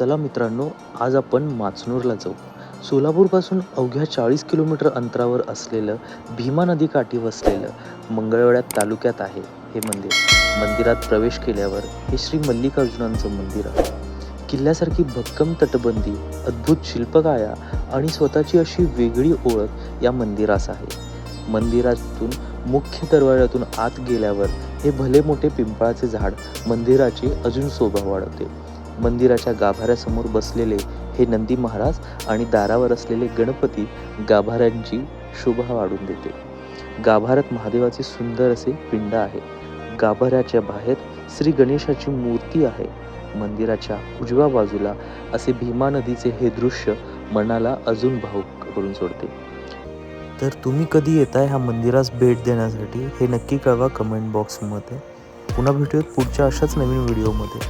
चला मित्रांनो आज आपण माचनूरला जाऊ. सोलापूरपासून अवघ्या चाळीस किलोमीटर अंतरावर असलेलं भीमा नदी काठी वसलेलं मंगळवेढा तालुक्यात आहे हे मंदिर. मंदिरात प्रवेश केल्यावर हे श्री मल्लिकार्जुनांचं मंदिर आहे. किल्ल्यासारखी भक्कम तटबंदी अद्भुत शिल्पकाया आणि स्वतःची अशी वेगळी ओळख या मंदिरास आहे. मंदिरातून मुख्य दरवाजातून आत गेल्यावर हे भले मोठे पिंपळाचे झाड मंदिराची अजून शोभा वाढवते. मंदिराच्या गाभाऱ्यासमोर बसलेले हे नंदी महाराज आणि दारावर असलेले गणपती गाभाऱ्यांची शोभा वाढून देते. गाभाऱ्यात महादेवाचे सुंदर असे पिंड आहे. गाभाऱ्याच्या बाहेर श्री गणेशाची मूर्ती आहे. मंदिराच्या उजव्या बाजूला असे भीमा नदीचे हे दृश्य मनाला अजून भावुक करून सोडते. तर तुम्ही कधी येताय ह्या मंदिरास भेट देण्यासाठी हे नक्की कळवा कमेंट बॉक्समध्ये. पुन्हा भेटूयात पुढच्या अशाच नवीन व्हिडिओमध्ये.